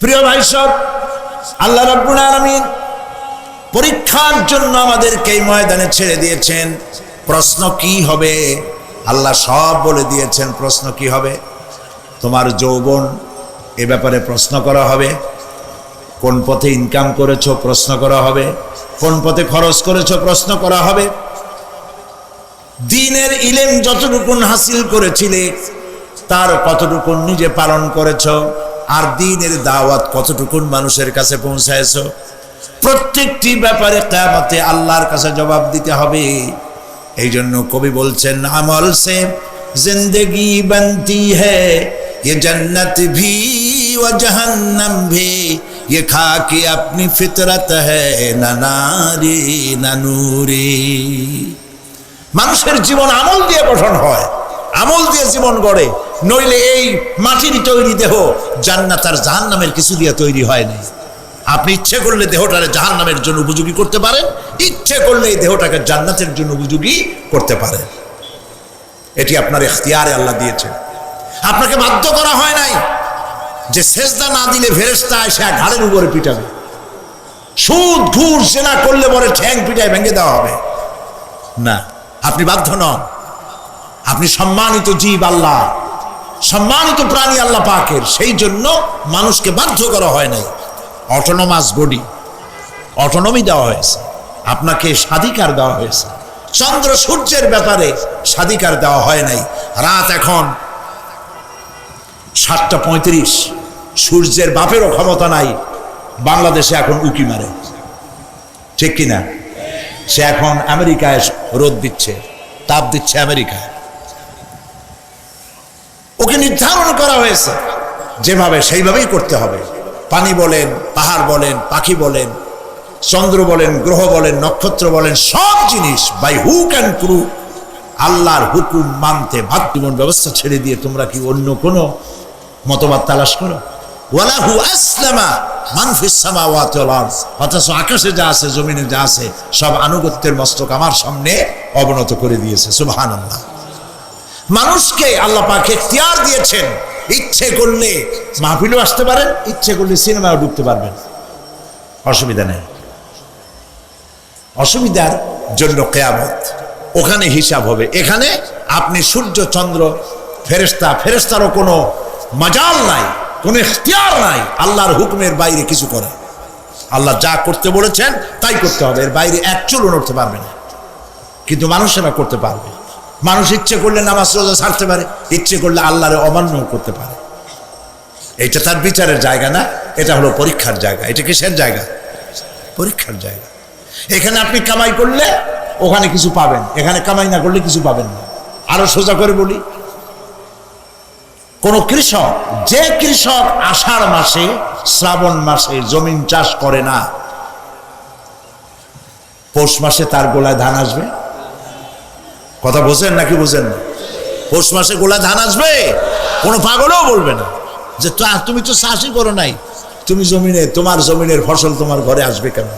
প্রিয় ভাই সব, আল্লাহ রাব্বুল আলামিন পরীক্ষার জন্য আমাদেরকে এই ময়দানে ছেড়ে দিয়েছেন। প্রশ্ন কি হবে? আল্লাহ সব বলে দিয়েছেন, প্রশ্ন কি হবে? তোমার যৌবন এ ব্যাপারে প্রশ্ন করা হবে। কোন পথে ইনকাম করেছ, প্রশ্ন করা হবে। কোন পথে খরচ করেছ, প্রশ্ন করা হবে। দিনের ইলেম যতটুকুন হাসিল করেছিলে, তার কতটুকুন নিজে পালন করেছ আর দিনের দাওয়াত কতটুকুন মানুষের কাছে পৌঁছায়ছো প্রত্যেকটি ব্যাপারে কেয়ামতে আল্লাহর কাছে জবাব দিতে হবে এই জন্য কবি বলছেন আমল সে জিন্দগি बनती है ये जन्नत भी व जहन्नम भी ये खा के अपनी फितरत है ना नारी ना नूरी মানুষের জীবন আমল দিয়ে গঠন হয় আমল দিয়ে জীবন গড়ে নইলে এই মাটির তৈরি দেহ জান্নাত আর জাহান্নামের কিছু দিয়ে তৈরি হয় নাই। আপনি ইচ্ছে করলে দেহটারে জাহান্নামের জন্য উপযোগী করতে পারেন, ইচ্ছে করলে এই দেহটাকে জান্নাতের জন্য উপযোগী করতে পারেন। এটি আপনার এখতিয়ারে আল্লাহ দিয়েছেন। আপনাকে বাধ্য করা হয় নাই যে সেজদা না দিলে ফেরেস্তা এসে ঘাড়ের উপরে পিটাবে। সুদ, ঘুষ সেনা করলে পরে ঠ্যাং পিটায় ভেঙে দেওয়া হবে। না, আপনি বাধ্য নন। আপনি সম্মানিত জীব আল্লাহ। সম্মানিত প্রাণী আল্লাহ পাকের, সেই জন্য মানুষকে বাধ্য করা হয় নাই। অটোনোমাস বডি অটোনমি দেওয়া হয়েছে। আপনাকে স্বাধিকার দেওয়া হয়েছে। চন্দ্র সূর্যের ব্যাপারে স্বাধিকার দেওয়া হয় নাই। রাত এখন সাতটা পঁয়ত্রিশ। সূর্যের বাপেরও ক্ষমতা নাই। বাংলাদেশে এখন উকি মারে। ঠিক কিনা? সে এখন আমেরিকায় রোদ দিচ্ছে, তাপ দিচ্ছে আমেরিকায়। নির্ধারণ করা হয়েছে। যেভাবে সেইভাবেই করতে হবে। পানি বলেন, পাহাড় বলেন, পাখি বলেন, চন্দ্র বলেন, গ্রহ বলেন, নক্ষত্র বলেন, সব জিনিস বাই হুক অ্যান্ড ক্রু আল্লাহর হুকুম মানতে ভাত ব্যবস্থা ছেড়ে দিয়ে তোমরা কি অন্য কোনো মতবাদ তালাশ করো? ওয়ালাহু আসলামা অথচ আকাশে যা আছে, জমিনে যা আছে, সব আনুগত্যের মস্তক আমার সামনে অবনত করে দিয়েছে। সুবহানাল্লাহ। মানুষকে আল্লাহ পাক এখতিয়ার দিয়েছেন। ইচ্ছে করলে মাহফিলও আসতে পারেন ইচ্ছে করলে সিনেমাও ঢুকতে পারবেন। অসুবিধা নেই। অসুবিধার জন্য কেয়ামত। ওখানে হিসাব হবে। এখানে আপনি সূর্য, চন্দ্র ফেরেস্তা ফেরেস্তারও কোনো মজাল নাই, কোনো ইখতিয়ার নাই। আল্লাহর হুকুমের বাইরে কিছু করে। আল্লাহ যা করতে বলেছেন, তাই করতে হবে। এর বাইরে এক চুলও নড়তে পারবে না। কিন্তু মানুষেরা করতে পারবে। মানুষ ইচ্ছে করলে নামাজ রোজা ছাড়তে পারে, ইচ্ছে করলে আল্লাহরে অমান্য করতে পারে। এটা তার বিচারের জায়গা না, এটা হলো পরীক্ষার জায়গা। এটা কিসের জায়গা? পরীক্ষার জায়গা। এখানে আপনি কামাই করলে ওখানে কিছু পাবেন, এখানে কামাই না করলে কিছু পাবেন না। আরও সোজা করে বলি, কোন কৃষক, যে কৃষক আষাঢ় মাসে, শ্রাবণ মাসে জমিন চাষ করে না, পৌষ মাসে তার গোলায় ধান আসবে। কথা বোঝেন নাকি বোঝেন না? পৌষ মাসে গোলা ধান আসবে, কোনো পাগলও বলবে না। যে তুমি তো চাষই করো নাই। তুমি জমিনে, তোমার জমিনের ফসল তোমার ঘরে আসবে কেন?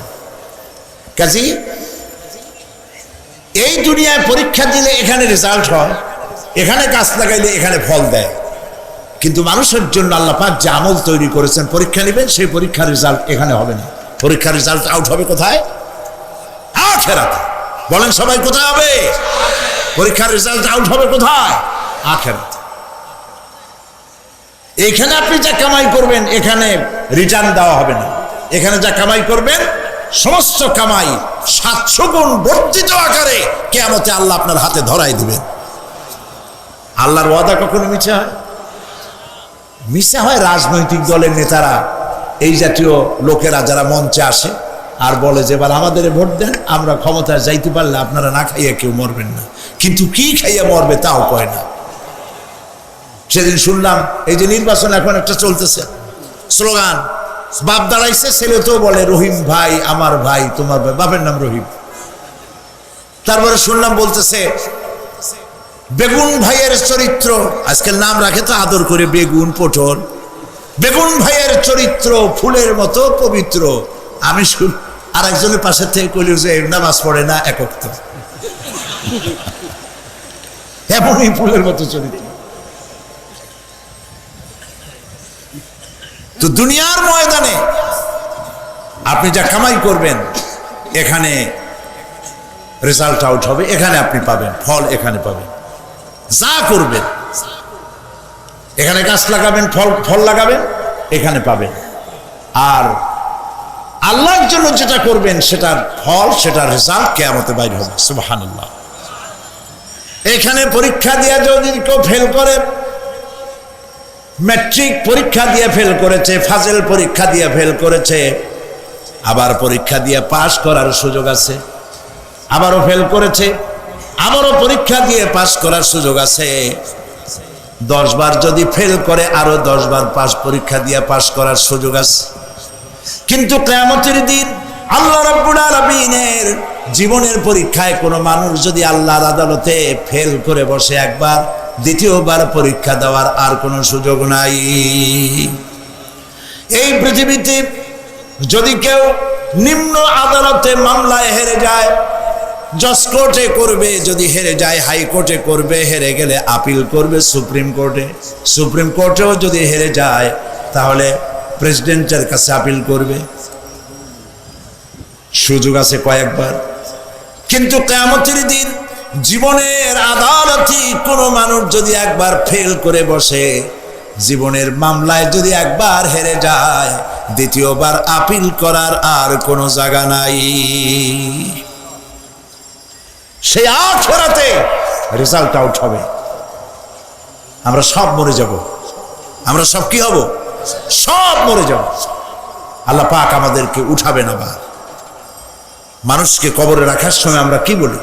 কাজী, এই দুনিয়ায় পরীক্ষা দিলে এখানে রেজাল্ট হয়, এখানে গাছ লাগাইলে এখানে ফল দেয়। কিন্তু মানুষের জন্য আল্লাহ পাক যে আমল তৈরি করেছেন, পরীক্ষা নেবেন, সেই পরীক্ষার রেজাল্ট এখানে হবে না। পরীক্ষার রেজাল্ট আউট হবে কোথায়? আখেরাতে। বলেন সবাই কোথায় হবে? পরীক্ষার রেজাল্ট আউট হবে কোথায়? আখেরাতে। এখানে আপনি যা কামাই করবেন, এখানে রিটার্ন দেওয়া হবে না। এখানে যা কামাই করবেন, সমস্ত কামাই সাতশো গুণ বর্ধিত আকারে কেমতে আল্লাহ আপনার হাতে ধরাই দিবেন। আল্লাহর ওয়াদা কখনো মিছে হয়? মিশা হয় রাজনৈতিক দলের নেতারা, এই জাতীয় লোকেরা যারা মঞ্চে আসে আর বলে যে এবার আমাদের ভোট দেন, আমরা ক্ষমতায় যাইতে পারলে আপনারা না খাইয়া কেউ মরবেন না। কিন্তু কি খাইয়া মরবে তাও কয় না। সেদিন শুনলাম, এই যে নির্বাচন এখন একটা চলতেছে। স্লোগান, বাপ দাঁড়াইছে ছেলে তো বলে, রহিম ভাই, আমার ভাই, তোমার ভাই। বাপের নাম রহিম। তারপরে শুনলাম বলতেছে, বেগুন ভাইয়ের চরিত্র আজকাল নাম রাখে তো আদর করে, বেগুন পটল। বেগুন ভাইয়ের চরিত্র ফুলের মতো পবিত্র। আমি আর একজনের পাশে থেকে কইল যে, নামাজ পড়ে না, একক তো এমনই ফুলের মতো চরিত্র। তো দুনিয়ার ময়দানে আপনি যা কামাই করবেন, এখানে রেজাল্ট আউট হবে, এখানে আপনি পাবেন, ফল এখানে পাবেন। যা করবেন, এখানে গাছ লাগাবেন, ফল ফল লাগাবেন, এখানে পাবেন। আর আল্লাহর জন্য যেটা করবেন, সেটার ফল, সেটার রেজাল্ট কেয়ামতে বাইর হবে, সুবহানাল্লাহ। এখানে পরীক্ষা দিয়ে যদি কেউ ফেল করে ম্যাট্রিক পরীক্ষা দিয়ে ফেল করেছে, ফাজেল পরীক্ষা দিয়ে ফেল করেছে, আবার পরীক্ষা দিয়ে পাশ করার সুযোগ আছে, আবারও ফেল করেছে, আবারও পরীক্ষা দিয়ে পাশ করার সুযোগ আছে। দশ বার যদি ফেল করে আরও দশ বার পাশ পরীক্ষা দিয়ে পাশ করার সুযোগ আছে। কিন্তু কেয়ামতের দিন আল্লাহ রাব্বুল আলামিনের জীবনের পরীক্ষায় কোনো মানুষ যদি আল্লাহর আদালতে ফেল করে বসে একবার, দ্বিতীয়বার পরীক্ষা দেওয়ার আর কোনো সুযোগ নাই। এই পৃথিবীতে যদি কেউ নিম্ন আদালতে মামলায় হেরে যায়, জজ কোর্টে করবে, যদি হেরে যায় হাইকোর্টে করবে, হেরে গেলে আপিল করবে সুপ্রিম কোর্টে। সুপ্রিম কোর্টেও যদি হেরে যায়, তাহলে প্রেসিডেন্টের কাছে আপিল করবে। সুযোগ আছে কয়েকবার। কিন্তু কেমতের দিন জীবনের আদালতি কোনো মানুষ যদি একবার ফেল করে বসে, জীবনের মামলায় যদি একবার হেরে যায়, দ্বিতীয়বার আপিল করার আর কোনো জায়গা নাই। সেই আখেরাতে রেজাল্ট আউট হবে। আমরা সব মরে যাব। আমরা সব কি হব? সব মরে যাব। আল্লাহ পাক আমাদেরকে উঠাবেন আবার। মানুষকে কবরে রাখার সময় আমরা কি বলি?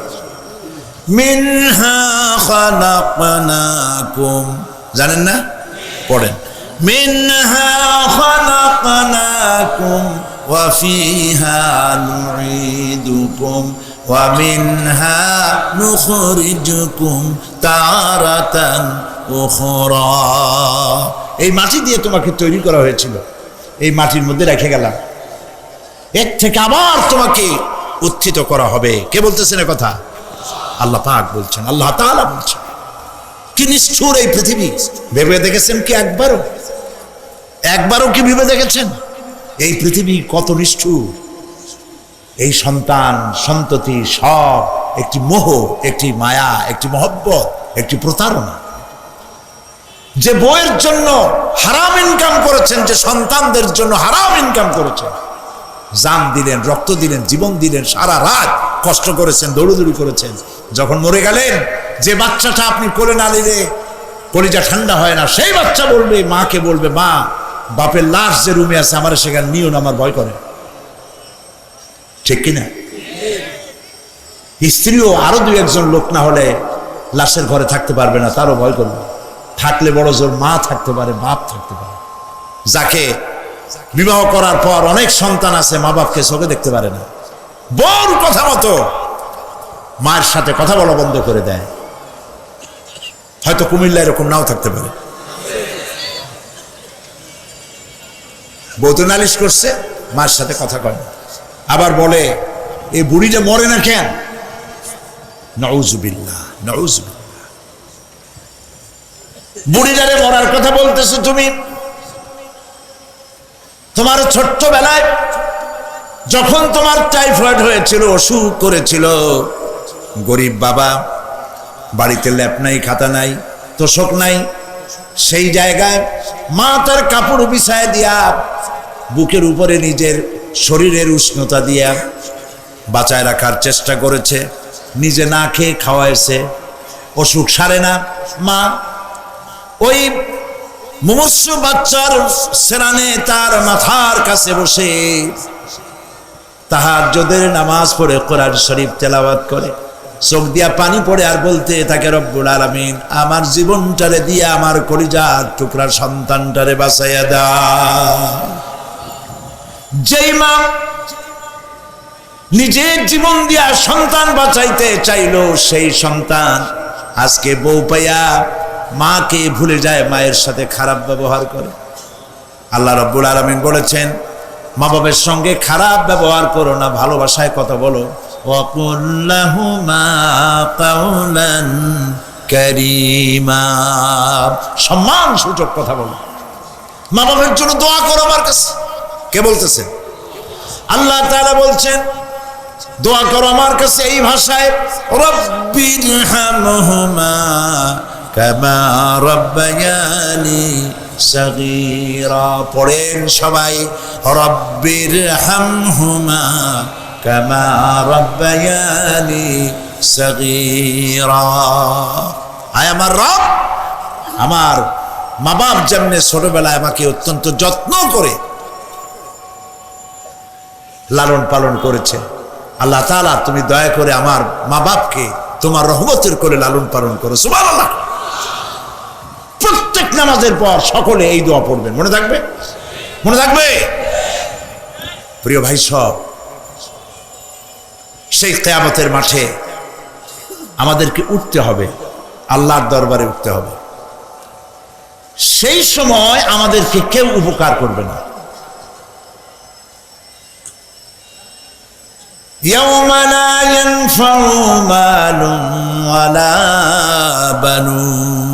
জানেন না? পড়েন। ওয়া ওয়া এই মাটি দিয়ে তোমাকে তৈরি করা হয়েছিল। এই মাটির মধ্যে রেখে গেলাম। এর থেকে আবার তোমাকে উত্থিত করা হবে। কে বলতেছেন কথা? আল্লাহ পাক বলছেন, আল্লাহ তাআলা বলছেন। কি নিষ্ঠুর এই পৃথিবী। ভেবে দেখেছেন কি একবারও? একবারও কি ভেবে দেখেছেন? এই পৃথিবী কত নিষ্ঠুর। এই সন্তান, সন্ততি সব একটি মোহ, একটি মায়া, একটি মহব্বত, একটি প্রতারণা। যে বইয়ের জন্য হারাম ইনকাম করেছেন, যে সন্তানদের জন্য হারাম ইনকাম করেছেন জান দিলেন, রক্ত দিলেন, জীবন দিলেন, সারা রাত কষ্ট করেছেন, দৌড়দৌড়ি করেছেন। যখন মরে গেলেন, যে বাচ্চাটা আপনি কোলে না নিলে কলিজা ঠান্ডা হয় না, সেই বাচ্চা বলবে, মাকে বলবে, মা, বাপের লাশ যে রুমে আছে, আমার সেখানে নিও না, আমার ভয় করে। ঠিক কিনা? স্ত্রীও আরও দুই একজন লোক না হলে লাশের ঘরে থাকতে পারবে না, তারও ভয় করবে। থাকলে বড় জোর মা থাকতে পারে, বাপ থাকতে পারে। যাকে বিবাহ করার পর অনেক সন্তান আছে মা বাপকে চোখে দেখতে পারে না। বড় কথা মতো মায়ের সাথে কথা বলা বন্ধ করে দেয়। হয়তো কুমিল্লা এরকম নাও থাকতে পারে। বৌদ্ধ নালিশ করছে মায়ের সাথে কথা কয় আবার বলে এই বুড়িটা মরে না কেন? নউজুবিল্লাহ নউজুবিল্লাহ। বুড়িটারে মরার কথা বলতেছো তুমি? তোমার ছোট্টবেলায় যখন তোমার টাইফয়েড হয়েছিল, অসুখ করেছিল, গরিব বাবা, বাড়িতে ল্যাপ নাই, খাতা নাই, তোষক নাই, সেই জায়গায় মা তার কাপড় বিছায় দিয়া বুকের উপরে নিজের শরীরের উষ্ণতা দিয়া বাঁচায় রাখার চেষ্টা করেছে, নিজে না খেয়ে খাওয়াইছে, অসুখ সারে না। মা ওই মুমস্য বাচ্চার সেরানে তার মাথার কাছে বসে তাহার যোদের নামাজ পড়ে কোরআন শরীফ তেলাওয়াত করে। চোখ দিয়া পানি পড়ে আর বলতে তাকে রব্বুল আলামিন, আমার জীবনটারে দিয়া, আমার কলিজার টুকরা সন্তানটারে বাঁচাইয়া দা। যেই মা নিজের জীবন দিয়া সন্তান বাঁচাইতে চাইলো, সেই সন্তান আজকে বউ পাইয়া মাকে ভুলে যায় মায়ের সাথে খারাপ ব্যবহার করে। আল্লাহ রব্বুল আলমিন বলেছেন, মা বাবার সঙ্গে খারাপ ব্যবহার করো না, ভালোবাসায় কথা বলো। সম্মান সূচক কথা বলো। মা বাবার জন্য দোয়া করো আমার কাছে। কে বলতেছেন আল্লাহ তাআলা বলছেন, দোয়া করো আমার কাছে এই ভাষায় রব্বির হামহুমা কামা রব্বায়ানি সগীরা পড়েন সবাই রব্বির হামহুমা কামা রব্বায়ানি সগীরা। আয় আমার রব, আমার মা বাপ যেমনি ছোটবেলায় আমাকে অত্যন্ত যত্ন করে লালন পালন করেছে, আল্লাহ তুমি দয়া করে আমার মা বাপকে তোমার রহমতের করে লালন পালন করো। সুবহানাল্লাহ। প্রত্যেক নামাজের পর সকলে এই দোয়া পড়বেন মনে থাকবে মনে থাকবে প্রিয় ভাই সব সেই কেয়ামতের মাঠে আমাদেরকে উঠতে হবে আল্লাহর দরবারে উঠতে হবে সেই সময় আমাদেরকে কেউ উপকার করবে না يوم لا ينفع مال ولا بنون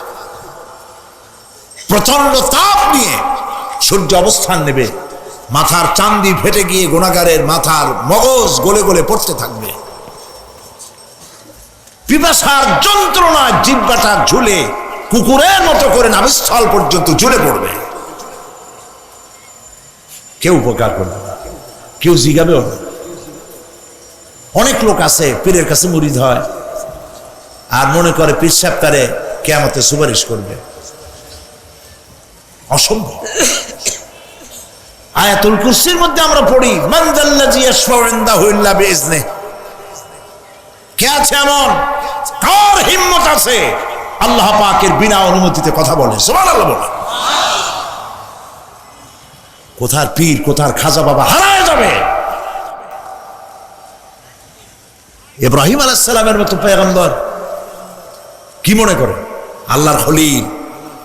প্রচণ্ড তাপ নিয়ে সূর্য অবস্থান নেবে। মাথার চান্দি ফেটে গিয়ে গোনাগারের মাথার মগজ গলে গলে পড়তে থাকবে। পিপাসার যন্ত্রণা জিব্বাটা ঝুলে কুকুরের মতো করে নাভিস্থল পর্যন্ত ঝুলে পড়বে। কেউ উপকার করবে না। কেউ জিগাবেও না। অনেক লোক আছে, পীরের কাছে মুরিদ হয় আর মনে করে পীর সাহেব তারে সুপারিশ করবে। অসম্ভব। আয়াতুল কুরসির মধ্যে আমরা পড়ি বিইজনে কে আছে এমন? কার হিম্মত আছে? আল্লাহ পাকের বিনা অনুমতিতে কথা বলে সুবহানাল্লাহ বলে কোথার পীর, কোথার খাজা বাবা হারায় যাবে? ইব্রাহিম আলাইসালামের মতো পেগম্বর কি মনে করে আল্লাহর খলিল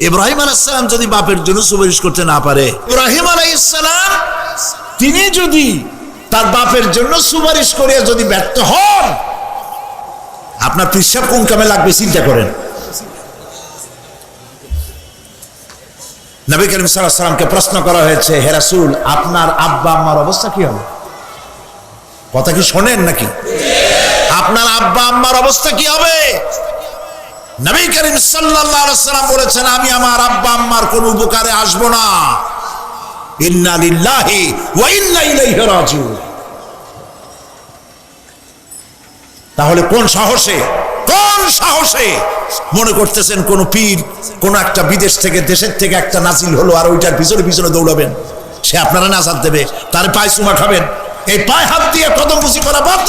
ইব্রাহিম আলাইসালাম যদি বাপের জন্য সুপারিশ করতে না পারে, ইব্রাহিম আলাইসালাম তিনি যদি তার বাপের জন্য সুপারিশ করে যদি ব্যর্থ হন, আপনার পিসাব কোন কামে লাগবে চিন্তা করেন। নবী করিম সাল্লামকে প্রশ্ন করা হয়েছে হেরাসুল আপনার আব্বা আম্মার অবস্থা কি হবে? কথা কি শোনেন নাকি? আপনার আব্বা আম্মার অবস্থা কি হবে? নবী করিম সাল্লাম বলেছেন, আমি আমার আব্বা আম্মার কোন উপকারে আসব না। তাহলে কোন সাহসে কোন সাহসে মনে করতেছেন কোন পীর, কোন একটা বিদেশ থেকে, দেশের থেকে একটা নাজিল হলো আর ওইটার পিছনে পিছনে দৌড়াবেন? সে আপনারা নাজাত দেবে, তার পায়ে চুমা খাবেন। এই পায়ে হাত দিয়ে কদম বুঝি করা বাদ।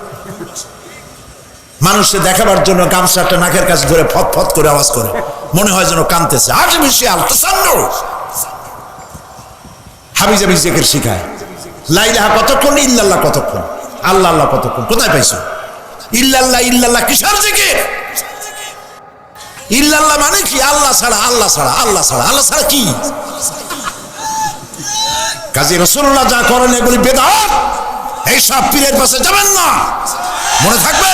মানুষকে দেখাবার জন্য গামছাটা নাকের কাছে ধরে ফত ফত করে আওয়াজ করে। মনে হয় যেন কানতেছে আর্টিফিশিয়াল তাসান্ন! হাবিজাবি জেকের শিখায়। লাইলাহা কতক্ষণ, ইল্লাল্লাহ কতক্ষণ? আল্লাহ আল্লাহ কতক্ষণ? কোথায় পাইছো? ইল্লাল্লাহ ইল্লাল্লাহ কিসের জিকির? ইল্লাল্লাহ মানে কি? আল্লাহ ছাড়া আল্লাহ ছাড়া আল্লাহ ছাড়া আল্লাহ ছাড়া কি? কাজী রসুল্লাহ যা করেন এগুলি বেদাত। এইসব পীরের পাশে যাবেন না। মনে থাকবে?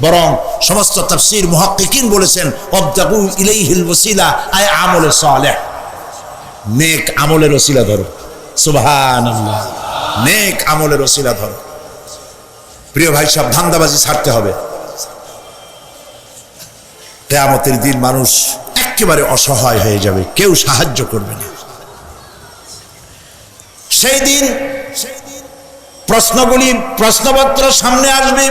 বরং সমস্ত তাফসীর মুহাক্কিকিন বলেছেন সালেহ। নেক আমলের ওসিলা ধরো। নেক আমলের ওসিলা ধরো। প্রিয় ভাই, সব ধান্দাবাজি ছাড়তে হবে। কেয়ামতের দিন মানুষ একেবারে অসহায় হয়ে যাবে, কেউ সাহায্য করবে না। সেই দিন প্রশ্নগুলি, প্রশ্নপত্র সামনে আসবে।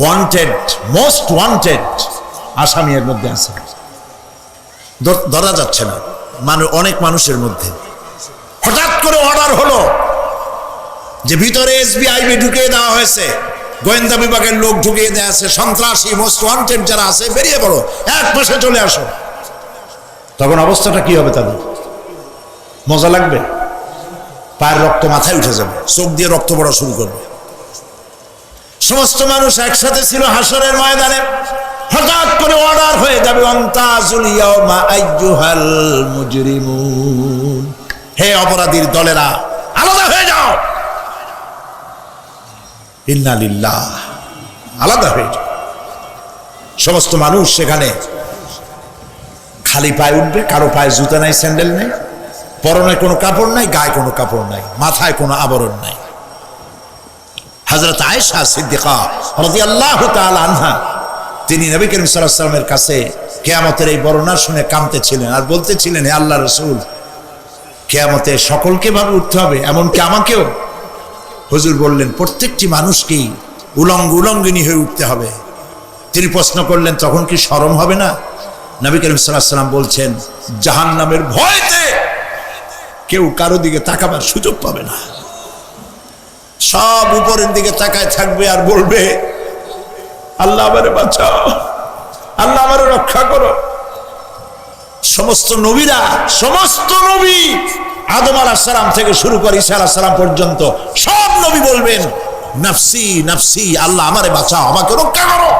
ওয়ান্টেড মোস্ট ওয়ান্টেড আসামি এর মধ্যে আছে। ধর- যাচ্ছে না। মানে অনেক মানুষের মধ্যে। হঠাৎ করে অর্ডার হলো যে ভিতরে এসবিআইবি ঢুকিয়ে দেওয়া হয়েছে। গোয়েন্দা বিভাগের লোক ঢুকিয়ে দেওয়া আছে। সন্ত্রাসী মোস্ট ওয়ান্টেড যারা আছে, বেরিয়ে পড়ো। এক মাসে চলে আসো। তখন অবস্থাটা কি হবে তাদের? মজা লাগবে? পায়ের রক্ত মাথায় উঠে যাবে। চোখ দিয়ে রক্ত পড়া শুরু করবে। সমস্ত মানুষ একসাথে ছিল হাসরের ময়দানে। হঠাৎ করে অর্ডার হয়ে যাবে হে অপরাধীর দলেরা, আলাদা হয়ে যাও। ইন্না লিল্লাহ, আলাদা হয়ে যাও। সমস্ত মানুষ সেখানে খালি পায়ে উঠবে, কারও পায়ে জুতা নাই, স্যান্ডেল নেই, পরনে কোনো কাপড় নাই, গায়ে কোনো কাপড় নাই, মাথায় কোনো আবরণ নাই। হজরত আয়েশা সিদ্দিকা রাদিয়াল্লাহু তাআলা আনহা, তিনি নবী করিম সাল্লামের কাছে কিয়ামতের এই বর্ণনা শুনে কাঁদতেছিলেন আর বলতেছিলেন, হে আল্লাহ রাসূল, কিয়ামতে সকলকে ভাবে উঠতে হবে, এমনকি আমাকেও। হুজুর বললেন, প্রত্যেকটি মানুষকেই উলঙ্গ উলঙ্গিনী হয়ে উঠতে হবে। তিনি প্রশ্ন করলেন, তখন কি শরম হবে না? নবী করিম সাল্লাম বলছেন, জাহান্নামের ভয়তে কেউ কারও দিকে তাকাবার সুযোগ পাবে না। সব উপরের দিকে তাকায় থাকবে আর বলবে, আল্লাহ আমারে বাঁচাও, আল্লাহ আমারে রক্ষা করো। সমস্ত নবীরা, সমস্ত নবী আদম আলাহাম থেকে শুরু করে ঈশা আলাহ সালাম পর্যন্ত সব নবী বলবেন, নাফসি নাফসি, আল্লাহ আমারে বাঁচাও, আমাকে রক্ষা করো।